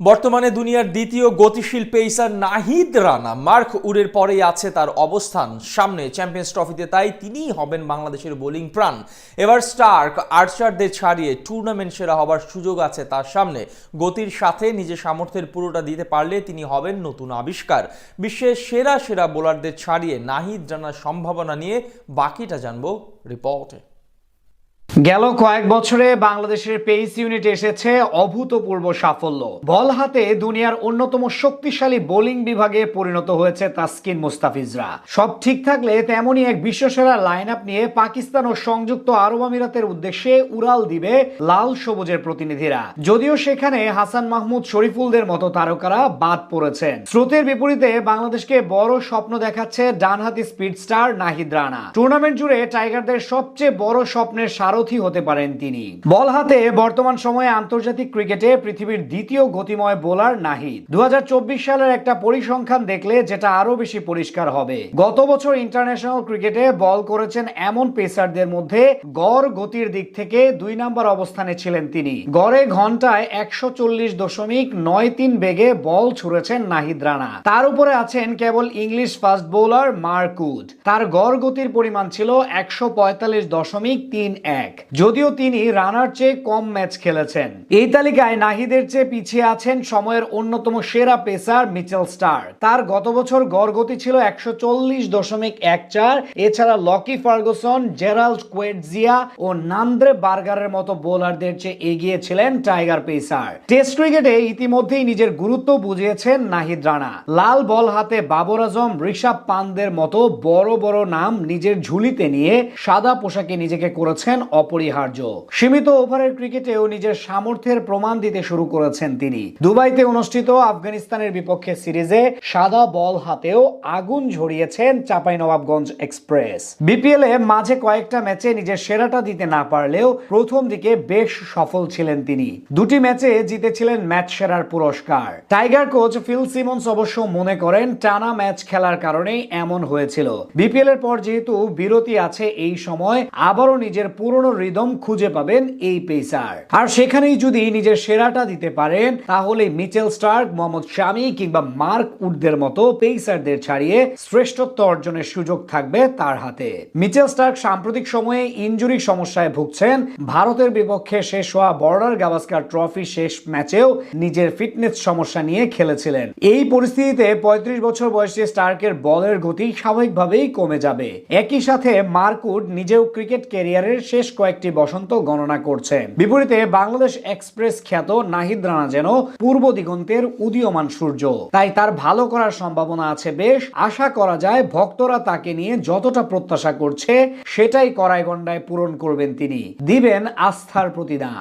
বর্তমানে দুনিয়ার দ্বিতীয় গতিশীল পেসার নাহিদ রানা মার্ক উডের পরেই আছে তার অবস্থান। সামনে চ্যাম্পিয়ন্স ট্রফিতে তাই তিনিই হবেন বাংলাদেশের বোলিং প্রাণ। এবার স্টার্ক, আর্চারদের ছাড়িয়ে টুর্নামেন্ট সেরা হবার সুযোগ আছে তার সামনে। গতির সাথে নিজের সামর্থ্যের পুরোটা দিতে পারলে তিনি হবেন নতুন আবিষ্কার। বিশ্বের সেরা সেরা বোলারদের ছাড়িয়ে নাহিদ রানার সম্ভাবনা নিয়ে বাকিটা জানব রিপোর্টে। গেল কয়েক বছরে বাংলাদেশের পেস ইউনিট এসেছে অভূতপূর্ব সাফল্য। বল হাতে দুনিয়ার অন্যতম শক্তিশালী বোলিং বিভাগে পরিণত হয়েছে তাসকিন মুস্তাফিজরা। সব ঠিক থাকলে তেমনই এক বিশ্বসেরা লাইন আপ নিয়ে পাকিস্তান ও সংযুক্ত আরব আমিরাতের উদ্দেশ্যে উড়াল দিবে লাল সবুজের প্রতিনিধিরা। যদিও সেখানে হাসান মাহমুদ শরীফুলদের মতো তারকারা বাদ পড়েছেন। স্রোতের বিপরীতে বাংলাদেশকে বড় স্বপ্ন দেখাচ্ছে ডানহাতি speed star Nahid Rana. Tournament জুড়ে টাইগারদের সবচেয়ে বড় স্বপ্নের সারথি হতে পারেন তিনি। বল হাতে বর্তমান সময়ে আন্তর্জাতিক ক্রিকেটে পৃথিবীর দ্বিতীয় গতিময় বোলার নাহিদ। দু সালের একটা পরিসংখ্যান দেখলে যেটা আরও বেশি পরিষ্কার হবে। গত বছর ইন্টারন্যাশনাল ক্রিকেটে বল করেছেন এমন পেসারদের মধ্যে গড় গতির দিক থেকে দুই নম্বর অবস্থানে ছিলেন তিনি। গড়ে ঘন্টায় একশো চল্লিশ দশমিক নয় তিন বেগে বল ছুড়েছেন নাহিদ রানা। তার উপরে আছেন কেবল English fast bowler Mark Wood তার গড় গতির পরিমাণ ছিল একশো পঁয়তাল্লিশ দশমিক তিন এক। যদিও তিনি রানার চেয়ে কম ম্যাচ খেলেছেন। এই তালিকায় নাহিদের চেয়ে পিছিয়ে আছেন সময়ের অন্যতম সেরা পেসার মিচেল স্টার তার গত বছর গড় গতি ছিল একশো এক এছাড়া লকি ফার্গুসন, জেরাল্ড কোয়েটজিয়া ও নান্দ্রে বার্গারের মতো বোলারদের চেয়ে এগিয়ে ছিলেন টাইগার পেসার। টেস্ট ক্রিকেটে ইতিমধ্যেই নিজের গুরুত্ব বুঝিয়েছেন নাহিদ রানা। লাল বল হাতে বাবর আজম, ঋষভ পানদের মতো বড় বড় নাম নিজের ঝুলিতে নিয়ে সাদা পোশাকে নিজেকে করেছেন অপরিহার্য। সীমিত ওভারের ক্রিকেটেও নিজের সামর্থ্যের প্রমাণ দিতে শুরু করেছেন তিনি। দুবাইতে অনুষ্ঠিত আফগানিস্তানের বিপক্ষে সিরিজে সাদা বল হাতেও আগুন ঝরিয়েছেন চাঁপাইনবাবগঞ্জ এক্সপ্রেস। বিপিএল এ মাঝে কয়েকটা ম্যাচে নিজের সেরাটা দিতে না পারলেও প্রথম দিকে বেশ সফল ছিলেন তিনি। দুটি ম্যাচে জিতেছিলেন ম্যাচ সেরার পুরস্কার। টাইগার কোচ ফিল সিমন্স অবশ্য মনে করেন, টানা ম্যাচ খেলার কারণেই এমন হয়েছিল। বিপিএল এর পর যেহেতু বিরতি আছে এই সময়, আবারও নিজের পুরনো রিদম খুঁজে পাবেন এই পেসার। আর সেখানেই যদি নিজের সেরাটা দিতে পারেন, তাহলে মিচেল স্টার্ক, মোহাম্মদ শামি কিংবা মার্ক উডদের মতো পেসারদের ছাড়িয়ে শ্রেষ্ঠত্ব অর্জনের সুযোগ থাকবে তার হাতে। মিচেল স্টার্ক সাম্প্রতিক সময়ে ইনজুরি সমস্যায় ভুগছেন। ভারতের বিপক্ষে শেষ হওয়া বর্ডার গাভাস্কার ট্রফি শেষ ম্যাচেও নিজের ফিটনেস সমস্যা নিয়ে খেলেছিলেন। এই পরিস্থিতিতে পঁয়ত্রিশ বছর বয়সী স্টার্কের বলের গতি স্বাভাবিকভাবেই কমে যাবে। একই সাথে মার্কুড নিজেও ক্রিকেট ক্যারিয়ারের শেষ কয়েকটি বসন্ত গণনা করছে। বিপরীতে বাংলাদেশ এক্সপ্রেস খ্যাত নাহিদ রানা যেন পূর্ব দিগন্তের উদীয়মান সূর্য। তাই তার ভালো করার সম্ভাবনা আছে বেশ। আশা করা যায় ভক্তরা তাকে নিয়ে যতটা প্রত্যাশা করছে, সেটাই করায় গন্ডায় পূরণ করবেন তিনি। দিবেন আস্থার প্রতিদান।